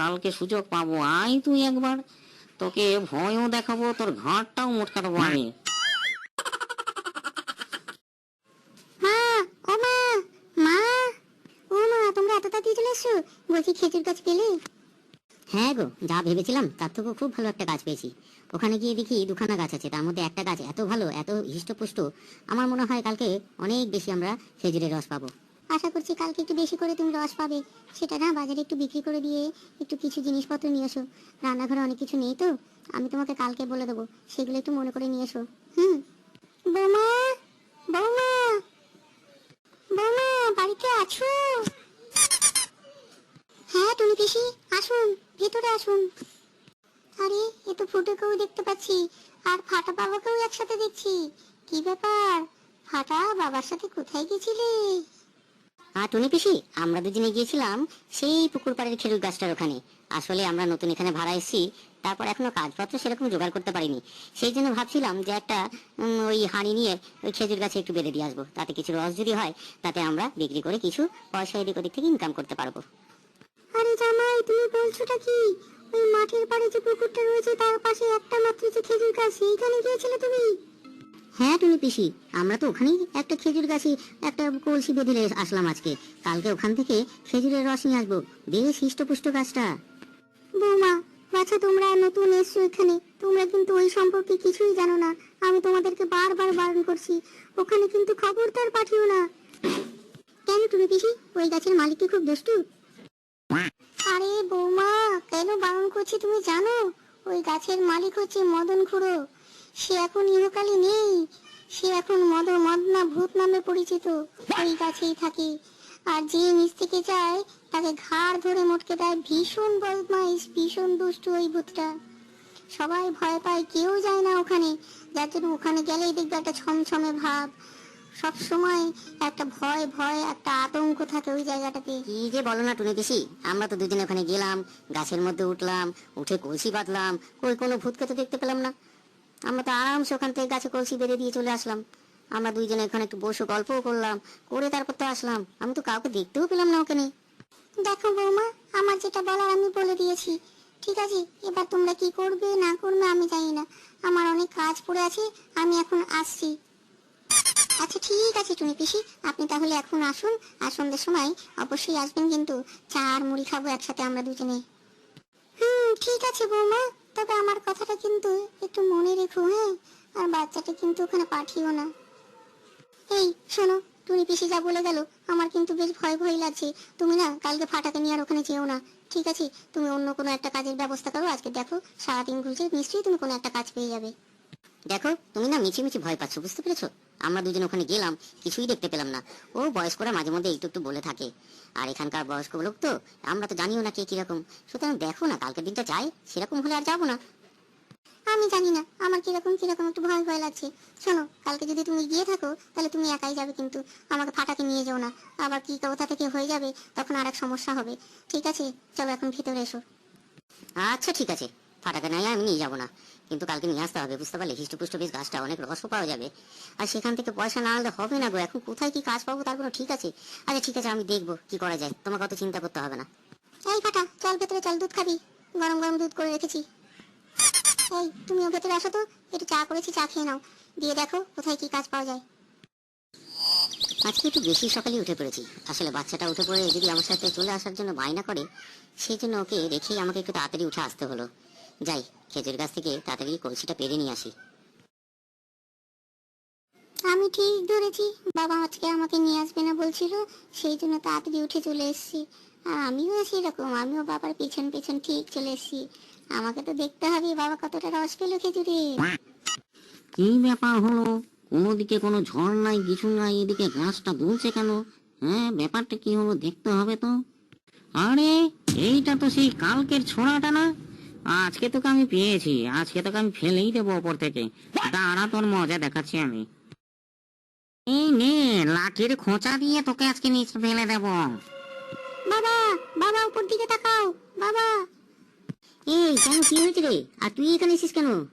কালকে সুযোগ পাবো। আয় তুই একবার। তোকে ভয়ও দেখাবো তোর ঘাটটাও মোটকা দেবো আমি বলছি খেজুর গাছ পেলে? হ্যাঁ গো যা ভেবেছিলাম তার থেকেও খুব ভালো একটা গাছ পেয়েছি। ওখানে গিয়ে দেখি দুখানা গাছ আছে তার মধ্যে একটা গাছ এত ভালো এত হৃষ্টপুষ্ট আমার মনে হয় কালকে অনেক বেশি আমরা খেজুরের রস পাবো। আশা করছি কালকে একটু বেশি করে তুমি রস পাবে। সেটা না, বাজারে একটু বিক্রি করে দিয়ে একটু কিছু জিনিসপত্র নিয়ে এসো। রান্নাঘরে অনেক কিছু নেই তো, আমি তোমাকে কালকে বলে দেবো। সেগুলো একটু মনে করে নিয়ে এসো। হুম? বৌমা বৌমা বৌমা, বাড়িতে আছো? হ্যাঁ টুনি পিসি, আসুন, ভেতরে আসুন। আরে, এ তো ফুটোকেও দেখতে পাচ্ছি, আর ফাটা বাবাকেও একসাথে দেখছি। কি ব্যাপার? ফাটা বাবার সাথে কোথায় গেছিলে? আর টুনি পিসি, আমরা দুজনে গিয়েছিলাম সেই পুকুর পাড়ের খেজুর গাছটার ওখানে। আসলে আমরা নতুন এখানে ভাড়া এসেছি, তারপর এখনও কাজপত্র সেরকম জোগাড় করতে পারিনি। সেই জন্য ভাবছিলাম যে একটা ওই হাঁড়ি নিয়ে ওই খেজুর গাছে একটু বেঁধে দিয়ে আসব। তাতে কিছু রস যদি হয়, তাতে আমরা বিক্রি করে কিছু পয়সা এদিক ওদিক থেকে ইনকাম করতে পারব। আরে জামাই, তুমি বলছোটা কি? ওই মাঠের পাড়ে যে পুকুরটা রয়েছে, তার পাশে একটা মাত্র যে খেজুর গাছ, সেইখানে গিয়েছিলে তুমি? হ্যাঁ টুনি পিসি, আমরা তো ওখানেই একটা খেজুর গাছে একটা কলসি বেঁধে আসলাম আজকে। কালকে ওখান থেকে খেজুরের রস নিয়ে আসব। বেশ হৃষ্টপুষ্ট গাছটা বৌমা বাছা তোমরা নতুন এসছো এখানে। তোমরা কিন্তু ওই সম্পর্কে কিছুই জানো না। আমি তোমাদেরকে বারবার বারণ করছি। ওখানে কিন্তু খবরদার পাঠিও না। কেন টুনি পিসি? ওই গাছের মালিক কি খুব দুষ্টু? আরে বৌমা, কেন বারণ করছি তুমি জানো? ওই গাছের মালিক হচ্ছে মদন খুড়ো। সে এখন ইহকালে নেই। সে এখন মদ মদনা ভূত নামে পরিচিত। ওই গাছেই থাকে। আর যে নিচ থেকে যায়, তাকে ঘাড় ধরে মটকে দেয় ভীষণ বদমাইশ, ভীষণ দুষ্টু ওই ভূতটা। সবাই ভয় পায়, কেউ যায় না ওখানে। যার জন্য ওখানে গেলেই দেখবে একটা ছমছমে ভাব। সব সময় একটা ভয় ভয়, একটা আতঙ্ক থাকে ওই জায়গাটাতে। কি যে বলো না টুনি পিসি, আমরা তো দুজনে ওখানে গেলাম, গাছের মধ্যে উঠলাম, উঠে কলসি বাঁধলাম, কই কোনো ভূতকে তো দেখতে পেলাম না। আমরা তো আরামসে ওখান থেকে গাছে কলসি বেঁধে দিয়ে চলে আসলাম। আমরা দুইজনে এখানে একটু বসে গল্পও করলাম, করে তারপর তো আসলাম। আমি তো কাউকে দেখতেও পেলাম না ওখানে দেখো বৌমা, আমার যেটা বলার আমি বলে দিয়েছি। ঠিক আছে, এবার তোমরা কি করবে, না করবে, আমি জানি না। আমার অনেক কাজ পড়ে আছে, আমি এখন আসছি। আচ্ছা ঠিক আছে, টুনি পিসি, আপনি তাহলে এখন আসুন, আর সন্ধ্যের সময় অবশ্যই আসবেন কিন্তু। চা আর মুড়ি খাব একসাথে আমরা দুজনে। হুম, ঠিক আছে বৌমা। তবে আমার কথাটা কিন্তু একটু মনে রেখো হ্যাঁ? আর বাচ্চাটা কিন্তু ওখানে পাঠিও না। এই, শোনো, টুনি পিসি যা বলে গেল, আমার কিন্তু বেশ ভয় ভয় লাগছে। তুমি না, কালকে ফাটাকে নিয়ে আর ওখানে যেও না। ঠিক আছে, তুমি অন্য কোনো একটা কাজের ব্যবস্থা করো, আজকে দেখো সারাদিন ঘুরছে নিশ্চয়ই তুমি কোনো একটা কাজ পেয়ে যাবে। দেখো, তুমি না মিছি মিছি ভয় পাচ্ছ, বুঝতে পেরেছ? আমরা দুজন ওখানে গেলাম, কিছুই দেখতে পেলাম না। ও বয়স্করা মাঝে মধ্যে একটু একটু বলে থাকে। আর এখানকার বয়স্ক লোক তো, আমরা তো জানিও না কে কীরকম। সুতরাং দেখো না, কালকের দিনটা যাই, সেরকম হলে আর যাব না। আমি জানি না, আমার কীরকম কীরকম একটু ভয় ভয় লাগছে। শোনো, কালকে যদি তুমি গিয়ে থাকো, তাহলে তুমি একাই যাবে কিন্তু। আমাকে ফাটাকে নিয়ে যেও না। আবার কি কোথা থেকে হয়ে যাবে, তখন আর এক সমস্যা হবে। ঠিক আছে, চলো এখন ভিতরে এসো। আচ্ছা ঠিক আছে। ফাটাকে নাই আমি নিয়ে যাব না। কিন্তু কালকে নিয়ে আসতে হবে, বুঝতে পারলে? হৃষ্টপুষ্ট বেশ গাছটা অনেক রসও পাওয়া যাবে। আর সেখান থেকে পয়সা না আনলে হবে না গো, এখন কোথায় কি কাজ পাবো তার কোনো ঠিক আছে? আচ্ছা ঠিক আছে, আমি দেখব কি করা যায়। তোমাকে অত চিন্তা করতে হবে না। এই ফাটা, চল ভেতরে চল, দুধ খাবি। গরম গরম দুধ করে রেখেছি। এই তুমিও ভেতরে আসো তো। একটু চা করেছি, চা খেয়ে নাও। দিয়ে দেখো কোথায় কি কাজ পাওয়া যায়। আজকে একটু বেশি সকালে উঠে পড়েছি। আসলে বাচ্চাটা উঠে পড়ে যদি আমার সাথে চলে আসার জন্য বায়না করে, সেই জন্য ওকে রেখেই আমাকে একটু তাড়াতাড়ি উঠে আসতে হলো। যাই খেজুর গাছ থেকে তাড়াতাড়ি কলসিটা পেরে নিয়ে আসি। আমি ঠিক ধরেছি। বাবা আজকে আমাকে নিয়ে আসবে না বলছিল সেই জন্য তাড়াতাড়ি উঠে চলে এসেছি। আর আমিও সেরকম আমিও বাবার পেছন পেছন ঠিক চলে এসেছি। আমাকে তো দেখতে হবে বাবা কতটা রস পেল খেজুরে। কি ব্যাপার হলো? কোনো দিকে কোনো ঝড় নাই কিছু নাই এদিকে গাছটা দুলছে কেন? হ্যাঁ ব্যাপারটা কি হলো দেখতে হবে তো। আরে এইটা তো সেই কালকের ছোড়াটা না? আজকে তোকে আমি পেয়েছি। আজকে তোকে আমি ফেলেই দেবো ওপর থেকে। দাঁড়া, তোর মজা দেখাচ্ছি আমি। এই নে, লাঠির খোঁচা দিয়ে তোকে আজকে নিচে ফেলে দেবো। বাবা বাবা, উপর দিকে তাকাও। বাবা। এই, কেন, কি হয়েছে রে? আর তুই এখানে এসিস কেন?